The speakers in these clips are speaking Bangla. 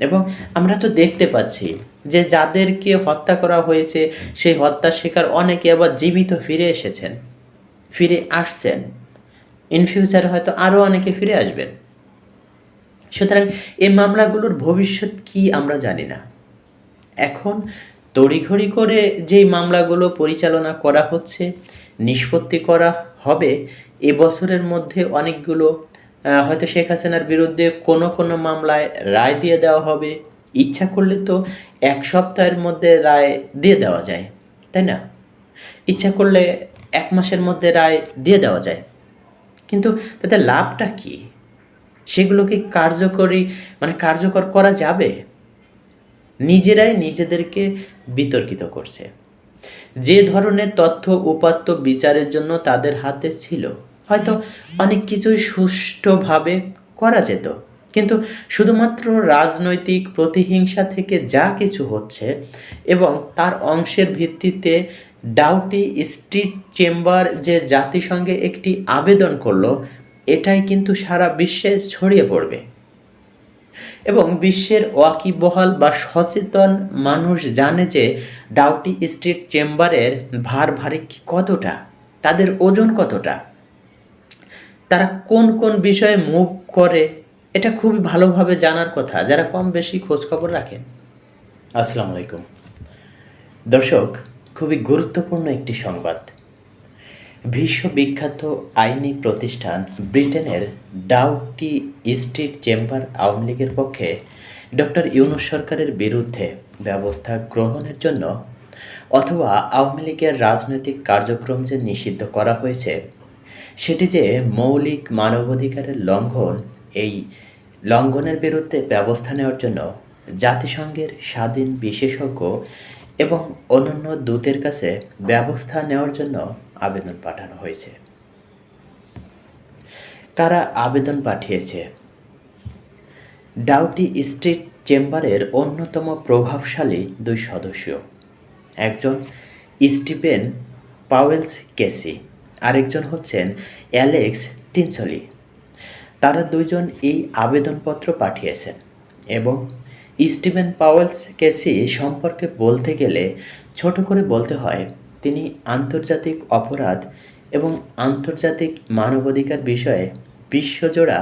এবং আমরা তো দেখতে পাচ্ছি যে যাদেরকে হত্যা করা হয়েছে, সেই হত্যার শিকার অনেকে আবার জীবিত ফিরে এসেছেন, ফিরে আসছেন। ইন ফিউচারে হয়তো আরও অনেকে ফিরে আসবেন। সুতরাং এই মামলাগুলোর ভবিষ্যৎ কি আমরা জানি না। এখন তড়িঘড়ি করে যেই মামলাগুলো পরিচালনা করা হচ্ছে, নিষ্পত্তি করা হবে, এ বছরের মধ্যে অনেকগুলো হয়তো শেখ হাসিনার বিরুদ্ধে কোনো কোনো মামলায় রায় দিয়ে দেওয়া হবে। ইচ্ছা করলে তো এক সপ্তাহের মধ্যে রায় দিয়ে দেওয়া যায়, তাই না? ইচ্ছা করলে এক মাসের মধ্যে রায় দিয়ে দেওয়া যায়। কিন্তু তাতে লাভটা কি? সেগুলো কি কার্যকরী মানে কার্যকর করা যাবে? নিজেরাই নিজেদেরকে বিতর্কিত করছে। যে ধরনের তথ্য উপাত্ত বিচারের জন্য তাদের হাতে ছিল হয়তো অনেক কিছুই সুষ্ঠুভাবে করা যেত। কিন্তু শুধুমাত্র রাজনৈতিক প্রতিহিংসা থেকে যা কিছু হচ্ছে এবং তার অংশের ভিত্তিতে ডাউটি স্ট্রিট চেম্বার যে জাতিসংঘে একটি আবেদন করল, এটাই কিন্তু সারা বিশ্বে ছড়িয়ে পড়বে। এবং বিশ্বের ওয়াকিবহাল বা সচেতন মানুষ জানে যে ডাউটি স্ট্রিট চেম্বারের ভার ভারী কতটা, তাদের ওজন কতটা। তারা কোন কোন বিষয়ে মুভ করে, এটা খুবই ভালোভাবে জানার কথা। যারা কম বেশি খোঁজখবর রাখেন। আসসালামু আলাইকুম। দর্শক, খুবই গুরুত্বপূর্ণ একটি সংবাদ। বিশ্ববিখ্যাত আইনি প্রতিষ্ঠান ব্রিটেনের ডাউটি স্ট্রিট চেম্বার আওয়ামী লীগের পক্ষে ডক্টর ইউনুস সরকারের বিরুদ্ধে ব্যবস্থা গ্রহণের জন্য অথবা আওয়ামী লীগের রাজনৈতিক কার্যক্রম যে নিষিদ্ধ করা হয়েছে সেটি যে মৌলিক মানবাধিকারের লঙ্ঘন, এই লঙ্ঘনের বিরুদ্ধে ব্যবস্থা নেওয়ার জন্য জাতিসংঘের স্বাধীন বিশেষজ্ঞ এবং অন্যান্য দূতের কাছে ব্যবস্থা নেওয়ার জন্য আবেদন পাঠানো হয়েছে। কারা আবেদন পাঠিয়েছে? ডাউটি স্ট্রিট চেম্বারের অন্যতম প্রভাবশালী দুই সদস্য। একজন স্টিফেন পাওয়েলস কেসি। আরেকজন হচ্ছেন অ্যালেক্স টিনসলি। তারা দুইজন এই আবেদনপত্র পাঠিয়েছেন এবং স্টিভেন পাওয়েলস কেসি সম্পর্কে বলতে গেলে ছোট করে বলতে হয়, তিনি আন্তর্জাতিক অপরাধ এবং আন্তর্জাতিক মানবাধিকার বিষয়ে বিশ্বজোড়া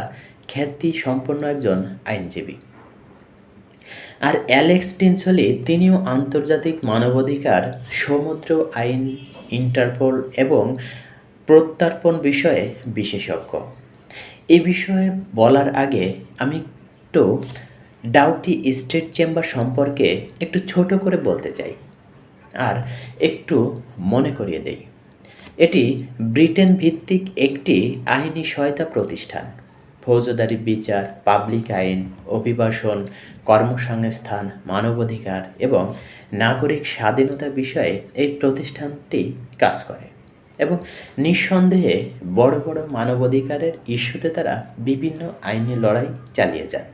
খ্যাতি সম্পন্ন একজন আইনজীবী। আর অ্যালেক্স টিনসলি তিনিও আন্তর্জাতিক মানবাধিকার, সমুদ্র আইন, ইন্টারপোল এবং প্রত্যার্পণ বিষয়ে বিশেষজ্ঞ। এ বিষয়ে বলার আগে আমি একটু ডাউটি স্টেট চেম্বার সম্পর্কে একটু ছোট করে বলতে চাই আর একটু মনে করিয়ে দেই। এটি ব্রিটেন ভিত্তিক একটি আইনি সহায়তা প্রতিষ্ঠান। ফৌজদারি বিচার, পাবলিক আইন, অভিবাসন, কর্মসংস্থান, মানবাধিকার এবং নাগরিক স্বাধীনতা বিষয়ে এই প্রতিষ্ঠানটি কাজ করে। এবং নিঃসন্দেহে বড় বড় মানবাধিকারের ইস্যুতে তারা বিভিন্ন আইনি লড়াই চালিয়ে যান।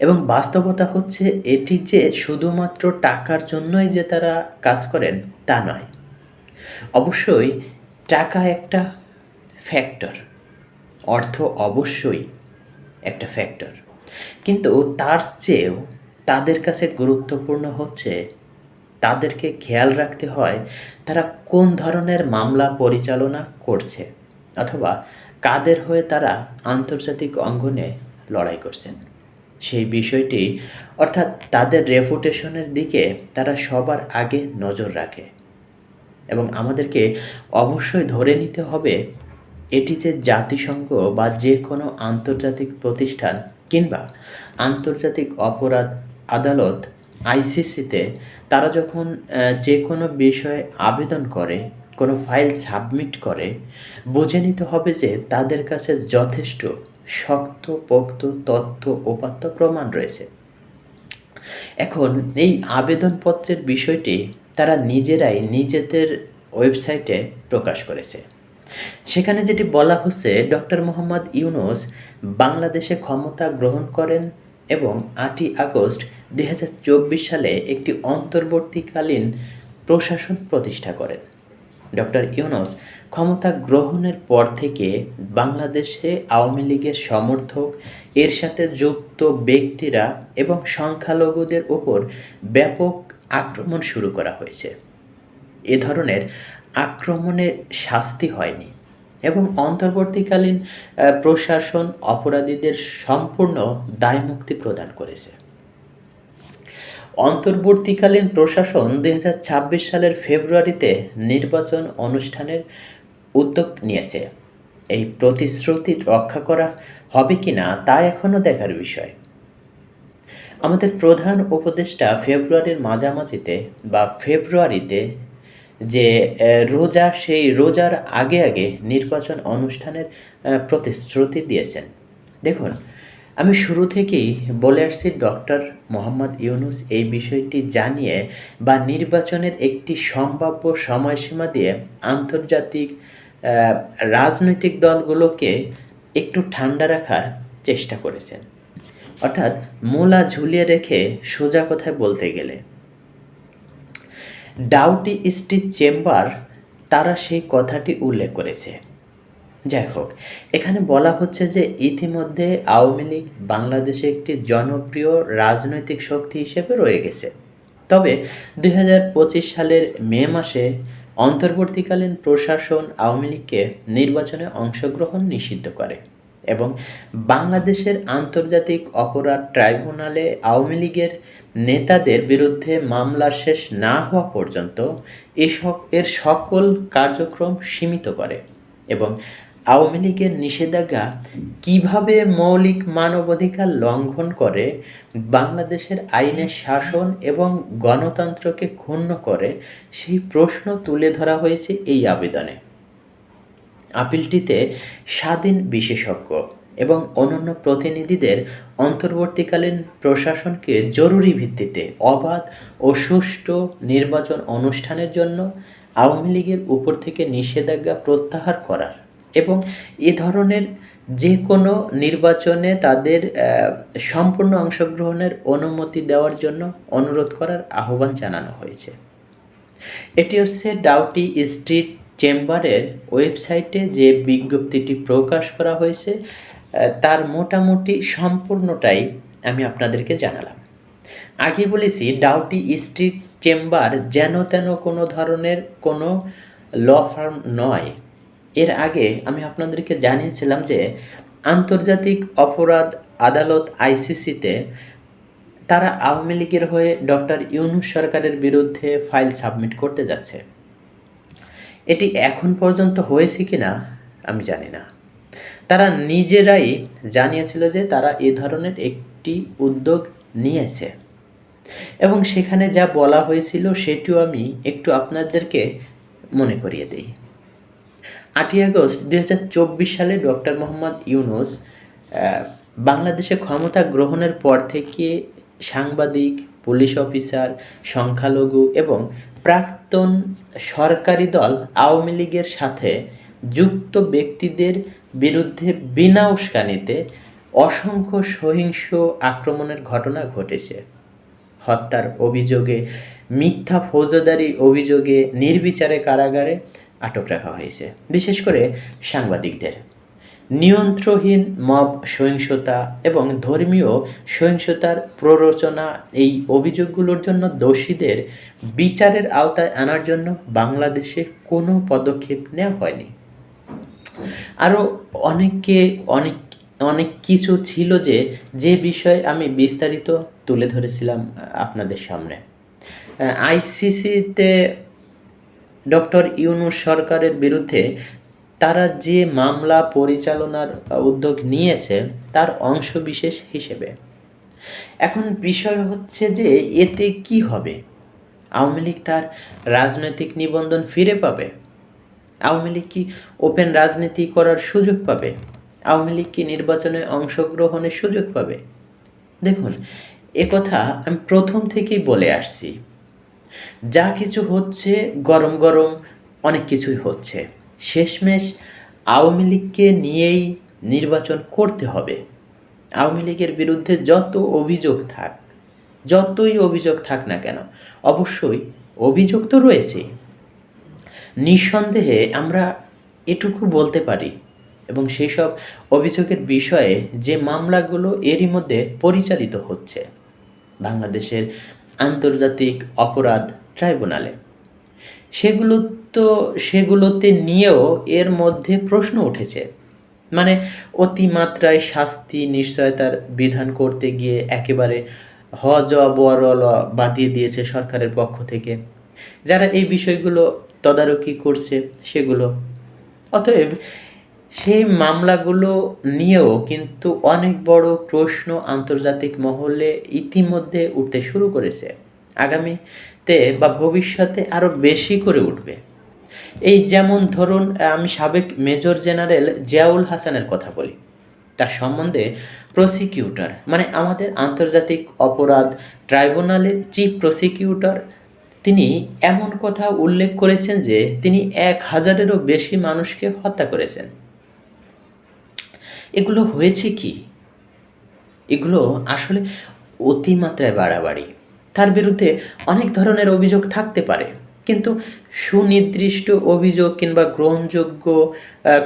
এবং বাস্তবতা হচ্ছে এটি যে শুধুমাত্র টাকার জন্যই যে তারা কাজ করেন তা নয়। অবশ্যই টাকা একটা ফ্যাক্টর অর্থ অবশ্যই একটা ফ্যাক্টর কিন্তু তার চেয়েও তাদের কাছে গুরুত্বপূর্ণ হচ্ছে তাদেরকে খেয়াল রাখতে হয় তারা কোন ধরনের মামলা পরিচালনা করছে অথবা কাদের হয়ে তারা আন্তর্জাতিক অঙ্গনে লড়াই করছেন। সেই বিষয়টি, অর্থাৎ তাদের রেপুটেশনের দিকে তারা সবার আগে নজর রাখে। এবং আমাদেরকে অবশ্যই ধরে নিতে হবে, এটি যে জাতিসংঘ বা যে কোনো আন্তর্জাতিক প্রতিষ্ঠান কিংবা আন্তর্জাতিক অপরাধ আদালত আইসিসিতে তারা যখন যে কোনো বিষয়ে আবেদন করে, কোনো ফাইল সাবমিট করে, বুঝে নিতে হবে যে তাদের কাছে যথেষ্ট শক্ত পোক্ত তথ্য উপাত্ত প্রমাণ রয়েছে। এখন এই আবেদনপত্রের বিষয়টি তারা নিজেরাই নিজেদের ওয়েবসাইটে প্রকাশ করেছে। সেখানে যেটি বলা হচ্ছে, ডক্টর মোহাম্মদ ইউনুস বাংলাদেশে ক্ষমতা গ্রহণ করেন এবং আটই আগস্ট দু হাজার চব্বিশ সালে একটি অন্তর্বর্তীকালীন প্রশাসন প্রতিষ্ঠা করেন। ডক্টর ইউনুস ক্ষমতা গ্রহণের পর থেকে বাংলাদেশে আওয়ামী লীগের সমর্থক, এর সাথে যুক্ত ব্যক্তিরা এবং সংখ্যালঘুদের ওপর ব্যাপক আক্রমণ শুরু করা হয়েছে। এ ধরনের আক্রমণের শাস্তি হয়নি। এবং অন্তর্বর্তীকালীন প্রশাসন অপরাধীদের সম্পূর্ণ দায়মুক্তি প্রদান করেছে। অন্তর্বর্তীকালীন প্রশাসন দু হাজার ছাব্বিশ সালের ফেব্রুয়ারিতে নির্বাচন অনুষ্ঠানের উদ্যোগ নিয়েছে। এই প্রতিশ্রুতি রক্ষা করা হবে কি না তা এখনও দেখার বিষয়। আমাদের প্রধান উপদেষ্টা ফেব্রুয়ারির মাঝামাঝিতে বা ফেব্রুয়ারিতে যে রোজা সেই রোজার আগে আগে নির্বাচন অনুষ্ঠানের প্রতিশ্রুতি দিয়েছেন। দেখুন, আমি শুরু থেকেই বলে আসছি ডক্টর মোহাম্মদ ইউনুস এই বিষয়টি জানিয়ে বা নির্বাচনের একটি সম্ভাব্য সময়সীমা দিয়ে আন্তর্জাতিক রাজনৈতিক দলগুলোকে একটু ঠান্ডা রাখার চেষ্টা করেছেন। অর্থাৎ মূলা ঝুলিয়ে রেখে সোজা কথায় বলতে গেলে ডাউটি স্ট্রিট চেম্বার, তারা সেই কথাটি উল্লেখ করেছে। যাই হোক, এখানে বলা হচ্ছে যে ইতিমধ্যে আওয়ামী লীগ বাংলাদেশে একটি জনপ্রিয় রাজনৈতিক শক্তি হিসেবে রয়ে গেছে। তবে দু হাজার পঁচিশ সালের মে মাসে অন্তর্বর্তীকালীন প্রশাসন আওয়ামী লীগকে নির্বাচনে অংশগ্রহণ নিষিদ্ধ করে। এবং বাংলাদেশের আন্তর্জাতিক অপরাধ ট্রাইব্যুনালে আওয়ামী লীগের নেতাদের বিরুদ্ধে মামলা শেষ না হওয়া পর্যন্ত এসব এর সকল কার্যক্রম সীমিত করে এবং আওয়ামী লীগের নিষেধাজ্ঞা কীভাবে মৌলিক মানবাধিকার লঙ্ঘন করে, বাংলাদেশের আইনের শাসন এবং গণতন্ত্রকে ক্ষুণ্ণ করে, সেই প্রশ্ন তুলে ধরা হয়েছে এই আবেদনে। আপিলটিতে স্বাধীন বিশেষজ্ঞ এবং অন্যান্য প্রতিনিধিদের অন্তর্বর্তীকালীন প্রশাসনকে জরুরি ভিত্তিতে অবাধ ও সুষ্ঠু নির্বাচন অনুষ্ঠানের জন্য আওয়ামী লীগের উপর থেকে নিষেধাজ্ঞা প্রত্যাহার করার এবং এ ধরনের যে কোনো নির্বাচনে তাদের সম্পূর্ণ অংশগ্রহণের অনুমতি দেওয়ার জন্য অনুরোধ করার আহ্বান জানানো হয়েছে। এটি হচ্ছে ডাউটি স্ট্রিট চেম্বারের ওয়েবসাইটে যে বিজ্ঞপ্তিটি প্রকাশ করা হয়েছে তার মোটামুটি সম্পূর্ণটাই আমি আপনাদেরকে জানালাম। আগে বলেছি, ডাউটি স্ট্রিট চেম্বার যেন তেন কোনো ধরনের কোনো ল ফার্ম নয়। এর আগে আমি আপনাদেরকে জানিয়েছিলাম যে, আন্তর্জাতিক অপরাধ আদালত আইসিসিতে তারা আওয়ামী লীগের হয়ে ডক্টর ইউনুস সরকারের বিরুদ্ধে ফাইল সাবমিট করতে যাচ্ছে। এটি এখন পর্যন্ত হয়েছে কি না আমি জানি না। তারা নিজেরাই জানিয়েছিল যে তারা এ ধরনের একটি উদ্যোগ নিয়েছে। এবং সেখানে যা বলা হয়েছিল সেটিও আমি একটু আপনাদেরকে মনে করিয়ে দিই। আটই আগস্ট হাজার চব্বিশ সালে ডক্টর মোহাম্মদ ইউনুস বাংলাদেশে ক্ষমতা গ্রহণের পর থেকে সাংবাদিক, পুলিশ অফিসার, সংখ্যালঘু এবং প্রাক্তন সরকারি দল আওয়ামী লীগের সাথে যুক্ত ব্যক্তিদের বিরুদ্ধে বিনা উস্কানিতে অসংখ্য সহিংস আক্রমণের ঘটনা ঘটেছে। হত্যার অভিযোগে, মিথ্যা ফৌজদারি অভিযোগে নির্বিচারে কারাগারে আটক রাখা হয়েছে। বিশেষ করে সাংবাদিকদের। নিয়ন্ত্রণহীন মব, সহিংসতা এবং ধর্মীয় সহিংসতার প্ররোচনা এই অভিযোগগুলোর জন্য দোষীদের বিচারের আওতায় আনার জন্য বাংলাদেশে কোনো পদক্ষেপ নেওয়া হয়নি। আরও অনেকে অনেক অনেক কিছু ছিল যে যে বিষয়ে আমি বিস্তারিত তুলে ধরেছিলাম আপনাদের সামনে। আইসিসিতে ডক্টর ইউনুস সরকারের বিরুদ্ধে তারা যে মামলা পরিচালনার উদ্যোগ নিয়েছে, তার অংশবিশেষ হিসেবে। এখন বিষয় হচ্ছে যে, এতে কি হবে? আওয়ামী লীগ তার রাজনৈতিক নিবন্ধন ফিরে পাবে? আওয়ামী লীগ কি ওপেন রাজনীতি করার সুযোগ পাবে? আওয়ামী লীগ কি নির্বাচনে অংশগ্রহণের সুযোগ পাবে? দেখুন কথা আমি প্রথম থেকেই বলে আসছি। যা কিছু হচ্ছে গরম গরম, অনেক কিছুই হচ্ছে। শেষমেশ আওয়ামী লীগকে নিয়েই নির্বাচন করতে হবে। আওয়ামী লীগের বিরুদ্ধে যত অভিযোগ থাক, যতই অভিযোগ থাক না কেন, অবশ্যই অভিযোগ তো রয়েছেই নিঃসন্দেহে আমরা এটুকু বলতে পারি এবং সেই সব অভিযোগের বিষয়ে যে মামলাগুলো এরই মধ্যে পরিচালিত হচ্ছে বাংলাদেশের আন্তর্জাতিক অপরাধ ট্রাইব্যুনালে। সেগুলো সেগুলোতে নিয়েও এর মধ্যে প্রশ্ন উঠেছে। মানে অতিমাত্রায় শাস্তি, নিশ্চয়তার বিধান করতে গিয়ে একেবারে হ জ বাদিয়ে দিয়েছে সরকারের পক্ষ থেকে। যারা এই বিষয়গুলো তদারকি করছে সেগুলো। অতএব সেই মামলাগুলো নিয়েও কিন্তু অনেক বড় প্রশ্ন আন্তর্জাতিক মহলে ইতিমধ্যে উঠতে শুরু করেছে। আগামীতে বা ভবিষ্যতে আরও বেশি করে উঠবে। এই যেমন ধরুন, আমি সাবেক মেজর জেনারেল জিয়াউল হাসানের কথা বলি। তার সম্বন্ধে প্রসিকিউটর মানে আমাদের আন্তর্জাতিক অপরাধ ট্রাইব্যুনালের চিফ প্রসিকিউটর তিনি এমন কথা উল্লেখ করেছেন যে, তিনি এক হাজারেরও বেশি মানুষকে হত্যা করেছেন। এগুলো হয়েছে কি? এগুলো আসলে অতিমাত্রায় বাড়াবাড়ি। তার বিরুদ্ধে অনেক ধরনের অভিযোগ থাকতে পারে। কিন্তু সুনির্দিষ্ট অভিযোগ কিংবা গ্রহণযোগ্য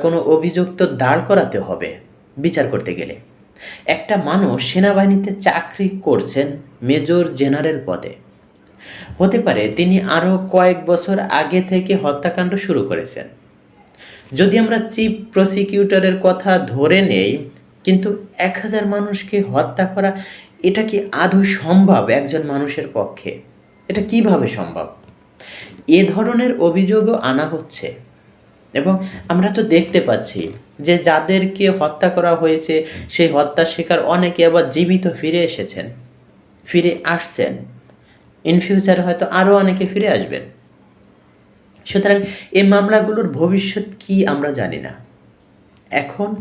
কোনো অভিযোগ তো দাঁড় করাতে হবে বিচার করতে গেলে। একটা মানুষ সেনাবাহিনীতে চাকরি করছেন মেজর জেনারেল পদে। হতে পারে তিনি আরও কয়েক বছর আগে থেকে হত্যাকাণ্ড শুরু করেছেন। যদি আমরা চিফ প্রসিকিউটরের কথা ধরে নেই, কিন্তু এক হাজার মানুষকে হত্যা করা, এটা কি আদৌ সম্ভব একজন মানুষের পক্ষে? এটা কীভাবে সম্ভব? এ ধরনের অভিযোগও আনা হচ্ছে। এবং আমরা তো দেখতে পাচ্ছি যে যাদেরকে হত্যা করা হয়েছে, সেই হত্যার শিকার অনেকে আবার জীবিত ফিরে এসেছেন, ফিরে আসছেন। ইন ফিউচারে হয়তো আরও অনেকে ফিরে আসবেন। সুতরাং এই মামলাগুলোর ভবিষ্যৎ কি আমরা জানি না। এখন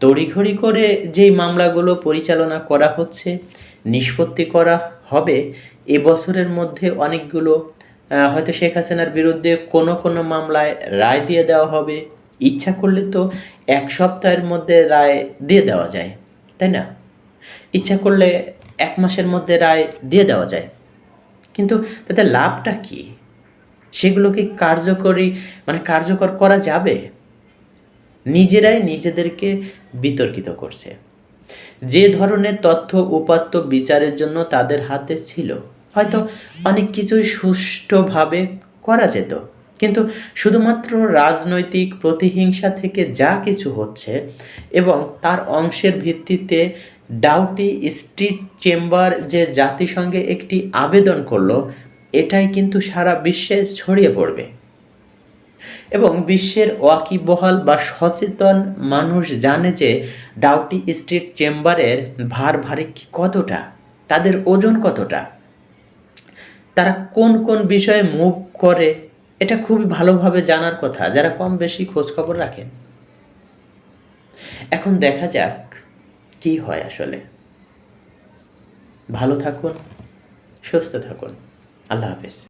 তড়িঘড়ি করে যেই মামলাগুলো পরিচালনা করা হচ্ছে, নিষ্পত্তি করা হবে, এ বছরের মধ্যে অনেকগুলো হয়তো শেখ হাসিনার বিরুদ্ধে কোনো কোনো মামলায় রায় দিয়ে দেওয়া হবে। ইচ্ছা করলে তো এক সপ্তাহের মধ্যে রায় দিয়ে দেওয়া যায়, তাই না? ইচ্ছা করলে এক মাসের মধ্যে রায় দিয়ে দেওয়া যায়। কিন্তু তাতে লাভটা কি? সেগুলোকে কার্যকরী মানে কার্যকর করা যাবে? নিজেরাই নিজেদেরকে বিতর্কিত করছে। যে ধরনের তথ্য উপাত্ত বিচারের জন্য তাদের হাতে ছিল হয়তো অনেক কিছুই সুষ্ঠুভাবে করা যেত। কিন্তু শুধুমাত্র রাজনৈতিক প্রতিহিংসা থেকে যা কিছু হচ্ছে এবং তার অংশের ভিত্তিতে ডাউটি স্ট্রিট চেম্বার যে জাতিসংঘে একটি আবেদন করল, এটাই কিন্তু সারা বিশ্বে ছড়িয়ে পড়বে। এবং বিশ্বের ওয়াকিবহাল বা সচেতন মানুষ জানে যে ডাউটি স্ট্রিট চেম্বারের ভার ভারী কতটা, তাদের ওজন কতটা। তারা কোন কোন বিষয়ে মুভ করে, এটা খুবই ভালোভাবে জানার কথা। যারা কম বেশি খোঁজখবর রাখেন। এখন দেখা যাক কি হয় আসলে। ভালো থাকুন, সুস্থ থাকুন। আল্লাহ হাফেজ।